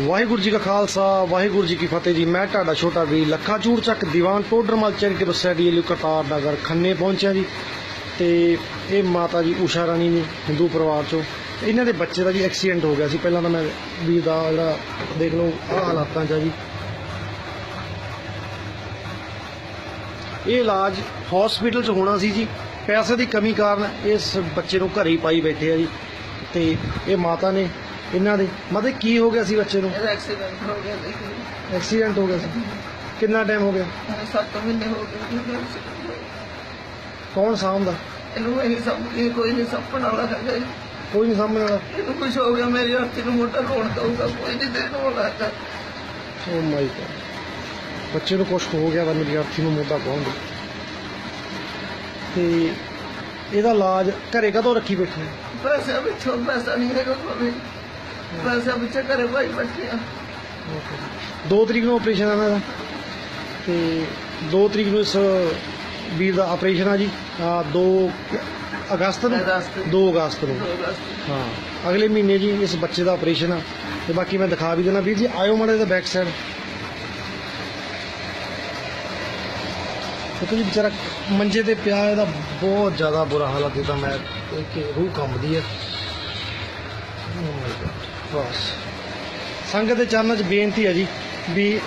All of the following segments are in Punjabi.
ਵਾਹਿਗੁਰੂ ਜੀ ਕਾ ਖਾਲਸਾ, ਵਾਹਿਗੁਰੂ ਜੀ ਕੀ ਫਤਿਹ ਜੀ। ਮੈਂ ਤੁਹਾਡਾ ਛੋਟਾ ਵੀ ਲੱਖਾ ਚੂਰ ਚੱਕ, ਦੀਵਾਨ ਟੋਡਰਮਲ ਚੈਰੀਟੇਬਲ ਸੋਸਾਇਟੀ ਲਈ ਕਰਤਾਰ ਨਗਰ ਖੰਨੇ ਪਹੁੰਚਿਆ ਜੀ। ਤੇ ਇਹ ਮਾਤਾ ਜੀ ਊਸ਼ਾ ਰਾਣੀ ਨੇ, ਹਿੰਦੂ ਪਰਿਵਾਰ ਚੋਂ। ਇਹਨਾਂ ਦੇ ਬੱਚੇ ਦਾ ਜੀ ਐਕਸੀਡੈਂਟ ਹੋ ਗਿਆ ਸੀ। ਪਹਿਲਾਂ ਤਾਂ ਮੈਂ ਵੀਰ ਦਾ ਜਿਹੜਾ ਦੇਖ ਲਓ, ਆਹ ਹਾਲਾਤਾਂ 'ਚ ਆ ਜੀ। ਇਹ ਇਲਾਜ ਹਸਪੀਟਲ 'ਚ ਹੋਣਾ ਸੀ ਜੀ। ਪੈਸੇ ਦੀ ਕਮੀ ਕਾਰਨ ਇਸ ਬੱਚੇ ਨੂੰ ਘਰੇ ਹੀ ਪਾਈ ਬੈਠੇ ਆ ਜੀ। ਤੇ ਇਹ ਮਾਤਾ ਨੇ ਇਹਨਾਂ ਦੇ। ਮਤਲਬ ਕੀ ਹੋ ਗਿਆ ਸੀ ਬੱਚੇ ਨੂੰ? ਮੇਰਾ ਐਕਸੀਡੈਂਟ ਹੋ ਗਿਆ ਦੇਖੋ ਐਕਸੀਡੈਂਟ ਹੋ ਗਿਆ ਸੀ। ਕਿੰਨਾ ਟਾਈਮ ਹੋ ਗਿਆ? ਮੈਨੂੰ ਸੱਤ ਮਹੀਨੇ ਹੋ ਗਏ ਮੈਨੂੰ accident ਹੋਏ। ਕੌਣ ਸਾਂਭਦਾ? ਇਹਨੂੰ ਇਹ ਸਭ ਇਹ ਕੋਈ ਨਹੀਂ ਸੱਪਣ ਵਾਲਾ ਹੈਗਾ ਜੀ। ਕੋਈ ਨਹੀਂ ਸਾਂਭਣ ਵਾਲਾ। ਇਹਨੂੰ ਕੁਝ ਹੋ ਗਿਆ ਮੇਰੀ ਹੱਥ ਨੂੰ ਮੋਟਾ ਰੋਣ ਦਊਗਾ ਕੋਈ ਨਹੀਂ ਦੇਣ ਵਾਲਾ ਹੈਗਾ। ਓ ਮਾਈ ਗॉड ਬੱਚੇ ਨੂੰ ਕੁਝ ਹੋ ਗਿਆ ਵਾ ਮੇਰੀ ਅਰਥੀ ਨੂੰ ਮੋਢਾ ਪਾਉਂਦੇ ਤੇ ਇਹਦਾ ਇਲਾਜ ਘਰੇ ਕਦੋਂ ਰੱਖੀ ਬੈਠੇ ਆ? ਪੈਸੇ ਵਿੱਚੋਂ ਪੈਸਾ ਨਹੀਂ ਹੈਗਾ ਕੋਈ ਪੈਸਾ ਵਿੱਚ ਘਰੇ ਭਾਈ ਬੈਠੇ ਆ। ਦੋ ਤਰੀਕ ਨੂੰ ਆਪਰੇਸ਼ਨ ਆ ਇਹਨਾਂ ਦਾ। ਤੇ 2 ਤਰੀਕ ਨੂੰ ਇਸ ਵੀਰ ਦਾ ਆਪਰੇਸ਼ਨ ਆ ਜੀ। ਆ 2 ਅਗਸਤ ਨੂੰ? ਅਗਸਤ। 2 ਅਗਸਤ ਨੂੰ। ਹਾਂ। ਅਗਲੇ ਮਹੀਨੇ ਜੀ ਇਸ ਬੱਚੇ ਦਾ ਆਪਰੇਸ਼ਨ ਆ। ਤੇ ਬਾਕੀ ਮੈਂ ਦਿਖਾ ਵੀ ਦੇਣਾ ਵੀਰ ਜੀ ਆਇਓ ਮਾੜੇ ਦਾ ਬੈਕ ਸਾਈਡ ਤੇ ਜੀ ਵਿਚਾਰਾ ਮੰਜੇ ਤੇ ਪਿਆ ਇਹਦਾ ਬਹੁਤ ਜ਼ਿਆਦਾ ਬੁਰਾ ਹਾਲਤ ਹੈ ਤਾਂ ਮੈਂ ਇਹ ਕਿ ਰੂਹ ਕੰਬਦੀ ਹੈ ਬਸ। ਸੰਗਤ ਦੇ ਚਰਨਾਂ 'ਚ ਬੇਨਤੀ ਹੈ ਜੀ ਵੀ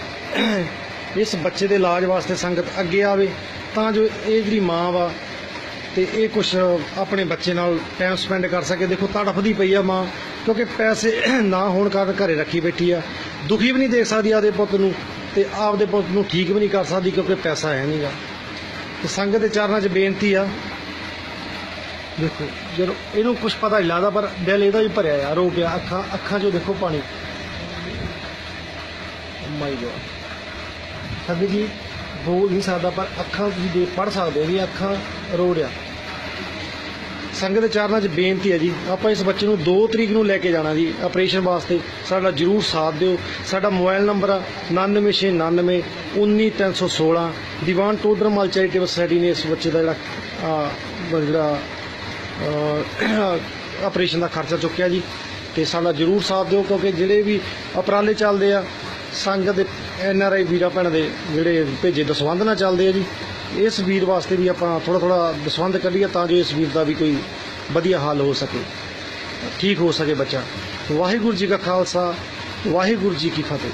ਇਸ ਬੱਚੇ ਦੇ ਇਲਾਜ ਵਾਸਤੇ ਸੰਗਤ ਅੱਗੇ ਆਵੇ, ਤਾਂ ਜੋ ਇਹ ਜਿਹੜੀ ਮਾਂ ਵਾ ਤੇ ਇਹ ਕੁਝ ਆਪਣੇ ਬੱਚੇ ਨਾਲ ਟਾਈਮ ਸਪੈਂਡ ਕਰ ਸਕੇ। ਦੇਖੋ, ਤੜਫਦੀ ਪਈ ਆ ਮਾਂ, ਕਿਉਂਕਿ ਪੈਸੇ ਨਾ ਹੋਣ ਕਾਰਨ ਘਰੇ ਰੱਖੀ ਬੈਠੀ ਆ। ਦੁਖੀ ਵੀ ਨਹੀਂ ਦੇਖ ਸਕਦੀ ਆਪਦੇ ਪੁੱਤ ਨੂੰ ਤੇ ਆਪਦੇ ਪੁੱਤ ਨੂੰ ਠੀਕ ਵੀ ਨਹੀਂ ਕਰ ਸਕਦੀ ਕਿਉਂਕਿ ਪੈਸਾ ਹੈ ਨਹੀਂਗਾ ਤੇ ਸੰਗਤ ਦੇ ਚਰਨਾਂ 'ਚ ਬੇਨਤੀ ਆ ਦੇਖੋ, ਜਦੋਂ ਇਹਨੂੰ ਕੁਝ ਪਤਾ ਨਹੀਂ ਲੱਗਦਾ, ਪਰ ਦਿਲ ਇਹਦਾ ਵੀ ਭਰਿਆ ਆ ਰੋ ਪਿਆ ਅੱਖਾਂ ਅੱਖਾਂ 'ਚੋਂ ਦੇਖੋ ਪਾਣੀ। ਮਾਈ ਗॉड ਸਭੀ ਜੀ ਬੋਲ ਨਹੀਂ ਸਕਦਾ, ਪਰ ਅੱਖਾਂ ਤੁਸੀਂ ਦੇ ਪੜ ਸਕਦੇ ਹੋ ਵੀ ਅੱਖਾਂ ਰੋ ਰਿਹਾ। ਸੰਗਤ ਦੇ 'ਚ ਬੇਨਤੀ ਹੈ ਜੀ, ਆਪਾਂ ਇਸ ਬੱਚੇ ਨੂੰ 2 ਤਰੀਕ ਨੂੰ ਲੈ ਕੇ ਜਾਣਾ ਜੀ, ਆਪਰੇਸ਼ਨ ਵਾਸਤੇ। ਸਾਡਾ ਜਰੂਰ ਸਾਥ ਦਿਓ। ਸਾਡਾ ਮੋਬਾਈਲ ਨੰਬਰ ਆ 9999 19316 ਦੀਵਾਨ ਟੋਡਰਮਲ ਚੈਰੀਟੇਬਲ ਸੋਸਾਇਟੀ ਨੇ ਇਸ ਬੱਚੇ ਦਾ ਜਿਹੜਾ ਜਿਹੜਾ ਆਪਰੇਸ਼ਨ ਦਾ ਖਰਚਾ ਚੁੱਕਿਆ ਜੀ। ਤੇ ਸਾਡਾ ਜਰੂਰ ਸਾਥ ਦਿਓ, ਕਿਉਂਕਿ ਜਿਹੜੇ ਵੀ ਉਪਰਾਲੇ ਚੱਲਦੇ ਆ, ਸੰਗਤ ਦੇ ਐਨ ਆਰ ਆਈ ਵੀਰਾਂ ਭੈਣਾਂ ਦੇ ਜਿਹੜੇ ਭੇਜੇ ਦਸਵੰਧ ਨਾਲ ਚੱਲਦੇ ਆ ਜੀ, ਇਸ ਵੀਰ ਵਾਸਤੇ ਵੀ ਆਪਾਂ ਥੋੜਾ ਥੋੜਾ ਦਸਵੰਧ ਕੱਢੀਏ ਤਾਂ ਜੋ ਇਸ ਵੀਰ ਦਾ ਵੀ ਕੋਈ ਵਧੀਆ ਹੱਲ ਹੋ ਸਕੇ। ਠੀਕ ਹੋ ਸਕੇ ਬੱਚਾ। ਵਾਹਿਗੁਰੂ ਜੀ ਕਾ ਖਾਲਸਾ, ਵਾਹਿਗੁਰੂ ਜੀ ਕੀ ਫਤਿਹ।